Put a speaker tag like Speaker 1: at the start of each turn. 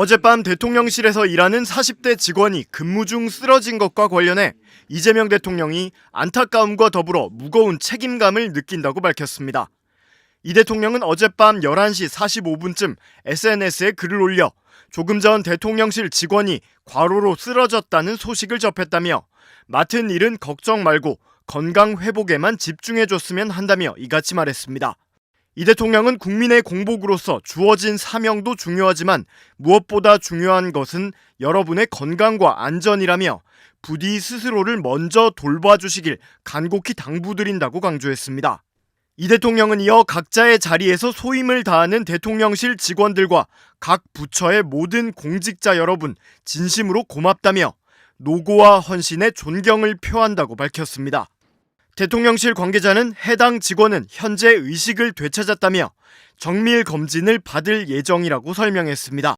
Speaker 1: 어젯밤 대통령실에서 일하는 40대 직원이 근무 중 쓰러진 것과 관련해 이재명 대통령이 안타까움과 더불어 무거운 책임감을 느낀다고 밝혔습니다. 이 대통령은 어젯밤 11시 45분쯤 SNS에 글을 올려 조금 전 대통령실 직원이 과로로 쓰러졌다는 소식을 접했다며 맡은 일은 걱정 말고 건강 회복에만 집중해줬으면 한다며 이같이 말했습니다. 이 대통령은 국민의 공복으로서 주어진 사명도 중요하지만 무엇보다 중요한 것은 여러분의 건강과 안전이라며 부디 스스로를 먼저 돌봐주시길 간곡히 당부드린다고 강조했습니다. 이 대통령은 이어 각자의 자리에서 소임을 다하는 대통령실 직원들과 각 부처의 모든 공직자 여러분 진심으로 고맙다며 노고와 헌신에 존경을 표한다고 밝혔습니다. 대통령실 관계자는 해당 직원은 현재 의식을 되찾았다며 정밀 검진을 받을 예정이라고 설명했습니다.